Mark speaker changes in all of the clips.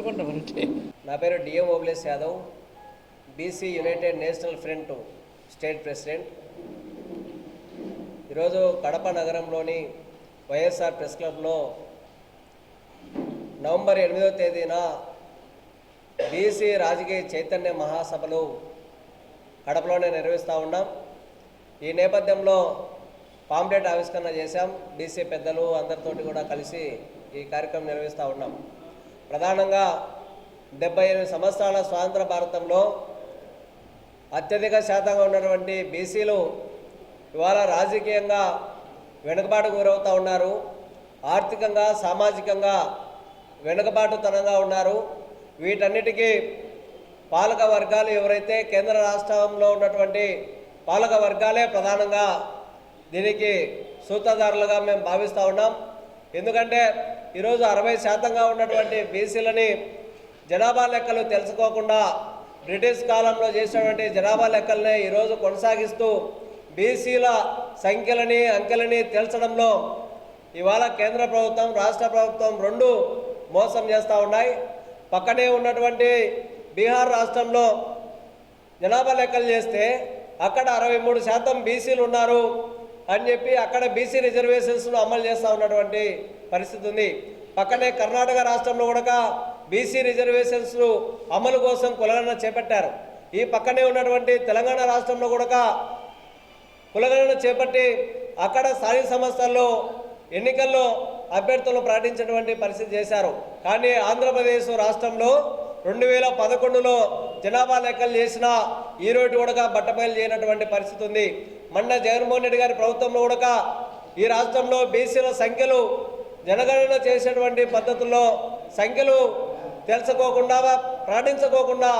Speaker 1: పాల్గొంటామంటే
Speaker 2: నా పేరు DM Obles Yadav BC united national front state president. ఈరోజు కడప నగరంలోని వైఎస్ఆర్ ప్రెస్ క్లబ్లో నవంబర్ ఎనిమిదో తేదీన బీసీ రాజకీయ చైతన్య మహాసభలు కడపలోనే నిర్వహిస్తూ ఉన్నాం. ఈ నేపథ్యంలో పాంప్లెట్ ఆవిష్కరణ చేశాం. బీసీ పెద్దలు అందరితోటి కూడా కలిసి ఈ కార్యక్రమం నిర్వహిస్తూ ఉన్నాం. ప్రధానంగా డెబ్బై ఎనిమిది సంవత్సరాల స్వాతంత్ర భారతంలో అత్యధిక శాతంగా ఉన్నటువంటి బీసీలు ఇవాళ రాజకీయంగా వెనుకబాటు గురవుతూ ఉన్నారు. ఆర్థికంగా సామాజికంగా వెనుకబాటుతనంగా ఉన్నారు. వీటన్నిటికీ పాలక వర్గాలు ఎవరైతే కేంద్ర రాష్ట్రంలో ఉన్నటువంటి పాలక వర్గాలే ప్రధానంగా దీనికి సూత్రధారులుగా మేము భావిస్తూ ఉన్నాం. ఎందుకంటే ఈరోజు అరవై శాతంగా ఉన్నటువంటి బీసీలని జనాభా లెక్కలు తెలుసుకోకుండా బ్రిటిష్ కాలంలో చేసినటువంటి జనాభా లెక్కలనే ఈరోజు కొనసాగిస్తూ బీసీల సంఖ్యలని అంకెలని తెల్చడంలో ఇవాళ కేంద్ర ప్రభుత్వం రాష్ట్ర ప్రభుత్వం రెండు మోసం చేస్తూ ఉన్నాయి. పక్కనే ఉన్నటువంటి బీహార్ రాష్ట్రంలో జనాభా లెక్కలు చేస్తే అక్కడ అరవై మూడు శాతం బీసీలు ఉన్నారు. అని చెప్పి అక్కడ బీసీ రిజర్వేషన్స్ను అమలు చేస్తూ ఉన్నటువంటి పరిస్థితి ఉంది. పక్కనే కర్ణాటక రాష్ట్రంలో కూడా బీసీ రిజర్వేషన్స్ను అమలు కోసం కులగణన చేపట్టారు. ఈ పక్కనే ఉన్నటువంటి తెలంగాణ రాష్ట్రంలో కూడా కులగణన చేపట్టి అక్కడ స్థానిక సంస్థల్లో ఎన్నికల్లో అభ్యర్థులను ప్రకటించినటువంటి పరిస్థితి చేశారు. కానీ ఆంధ్రప్రదేశ్ రాష్ట్రంలో రెండు వేల పదకొండులో జనాభా లెక్కలు చేసిన ఈ రోడ్డు కూడా బట్టబయలు చేయనటువంటి పరిస్థితి ఉంది. మొన్న జగన్మోహన్ రెడ్డి గారి ప్రభుత్వంలో కూడా ఈ రాష్ట్రంలో బీసీల సంఖ్యలు జనగణన చేసినటువంటి పద్ధతుల్లో సంఖ్యలు తెలుసుకోకుండా ప్రకటించుకోకుండా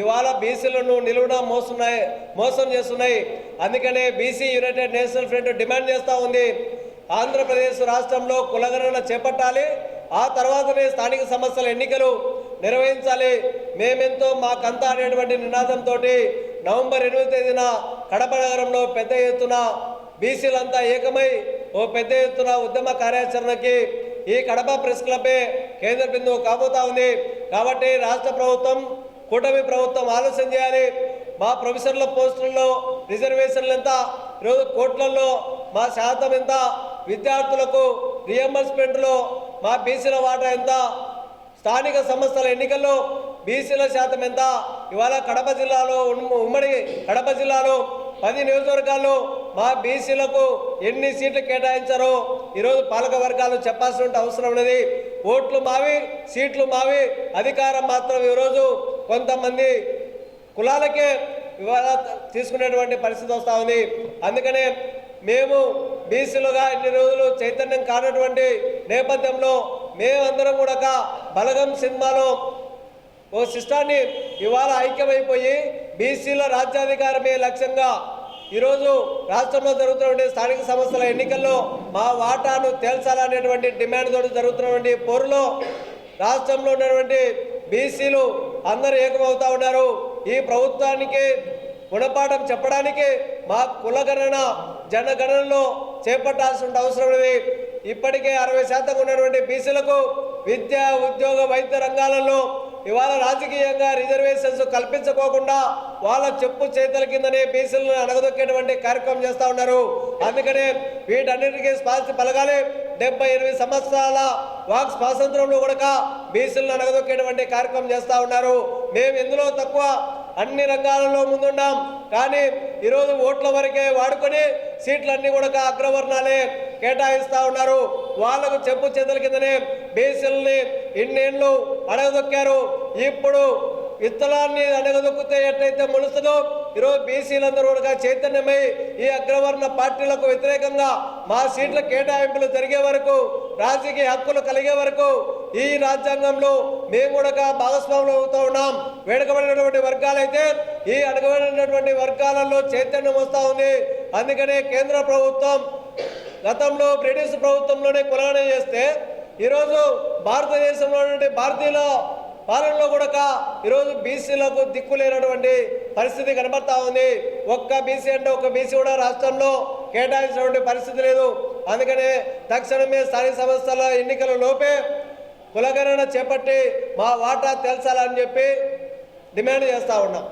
Speaker 2: ఇవాళ బీసీలను నిలువున మోస్తున్నాయి మోసం చేస్తున్నాయి. అందుకనే BC united national front demand చేస్తూ ఉంది. ఆంధ్రప్రదేశ్ రాష్ట్రంలో కులగణన చేపట్టాలి. ఆ తర్వాతనే స్థానిక సంస్థల ఎన్నికలు నిర్వహించాలి. మేమెంతో మాకంతా అనేటువంటి నినాదంతో నవంబర్ ఎనిమిది తేదీన కడప నగరంలో పెద్ద ఎత్తున బీసీలంతా ఏకమై ఓ పెద్ద ఎత్తున ఉద్యమ కార్యాచరణకి ఈ కడప ప్రెస్ క్లబ్బే కేంద్ర బిందువు కాబోతా ఉంది. కాబట్టి రాష్ట్ర ప్రభుత్వం కూటమి ప్రభుత్వం ఆలోచన చేయాలి. మా ప్రొఫెసర్ల పోస్టుల్లో రిజర్వేషన్లు ఎంత ఈరోజు కోట్లలో మా శాతం ఎంత విద్యార్థులకు రియంబర్స్మెంట్లో మా బీసీల వాటా ఎంత స్థానిక సంస్థల ఎన్నికల్లో బీసీల శాతం ఎంత? ఇవాళ కడప జిల్లాలో ఉమ్- ఉమ్మడి కడప జిల్లాలో పది నియోజకవర్గాల్లో మా బీసీలకు ఎన్ని సీట్లు కేటాయించారో ఈరోజు పాలక వర్గాలు చెప్పాల్సిన అవసరం ఉన్నది. ఓట్లు మావి సీట్లు మావి అధికారం మాత్రం ఈరోజు కొంతమంది కులాలకే ఇవాళ తీసుకునేటువంటి పరిస్థితి వస్తూ ఉంది. అందుకనే మేము బీసీలుగా ఇన్ని రోజులు చైతన్యం కానటువంటి నేపథ్యంలో మేమందరం కూడా బలగం సినిమాలో ఓ సిస్టాన్ని ఇవాళ ఐక్యమైపోయి బీసీల రాజ్యాధికారమే లక్ష్యంగా ఈరోజు రాష్ట్రంలో జరుగుతున్నటువంటి స్థానిక సంస్థల ఎన్నికల్లో మా వాటాను తేల్చాలనేటువంటి డిమాండ్ తోటి జరుగుతున్నటువంటి పోరులో రాష్ట్రంలో ఉన్నటువంటి బీసీలు అందరూ ఏకమవుతా ఉన్నారు. ఈ ప్రభుత్వానికి గుణపాఠం చెప్పడానికి మా కులగణన జనగణనలో చేపట్టాల్సిన అవసరం ఉంది ఇప్పటికే అరవై శాతం ఉన్నటువంటి బీసీలకు విద్య ఉద్యోగ వైద్య రంగాలలో ఇవాళ రాజకీయంగా రిజర్వేషన్స్ కల్పించుకోకుండా వాళ్ళ చెప్పు చేతుల కిందనే బీసీలను అడగదొక్కేటువంటి కార్యక్రమం చేస్తూ ఉన్నారు. అందుకనే వీటన్నిటికీ స్పాన్సి పలగాలి. డెబ్బై ఎనిమిది సంవత్సరాల వాక్ స్వాతంత్రంలో కూడా బీసీలను అడగదొక్కేటువంటి కార్యక్రమం చేస్తూ ఉన్నారు. మేము ఎందులో తక్కువ? అన్ని రంగాలలో ముందున్నాం కానీ ఈరోజు ఓట్ల వరకే వాడుకొని సీట్లన్నీ కూడా అగ్రవర్ణాలే కేటాయిస్తూ ఉన్నారు. వాళ్ళకు చెప్పు చేతుల కిందనే బీసీలని ఇన్నేళ్ళు అడగదొక్కారు. ఇప్పుడు విత్తనాన్ని అడగదొక్కితే ఎట్లయితే మొలుస్తుందో ఈరోజు బీసీలందరూ కూడా చైతన్యమై ఈ అగ్రవర్ణ పార్టీలకు వ్యతిరేకంగా మా సీట్ల కేటాయింపులు జరిగే వరకు రాజకీయ హక్కులు కలిగే వరకు ఈ రాజ్యాంగంలో మేము కూడా భాగస్వాములు అవుతూ ఉన్నాం. వేడుకబడినటువంటి వర్గాలైతే ఈ అడగబడినటువంటి వర్గాలలో చైతన్యం వస్తూ ఉంది. అందుకనే కేంద్ర ప్రభుత్వం గతంలో బ్రిటిష్ ప్రభుత్వంలోనే కులాన చేస్తే ఈరోజు భారతదేశంలో భారతీయుల పాలనలో కూడా ఈరోజు బీసీలకు దిక్కు లేనటువంటి పరిస్థితి కనబడతా ఉంది. ఒక్క బీసీ అంటే ఒక్క బీసీ కూడా రాష్ట్రంలో కేటాయించినటువంటి పరిస్థితి లేదు. అందుకనే తక్షణమే స్థానిక సంస్థల ఎన్నికల లోపే కులగణన చేపట్టి మా వాటా తెలచాలని చెప్పి డిమాండ్ చేస్తూ ఉన్నాం.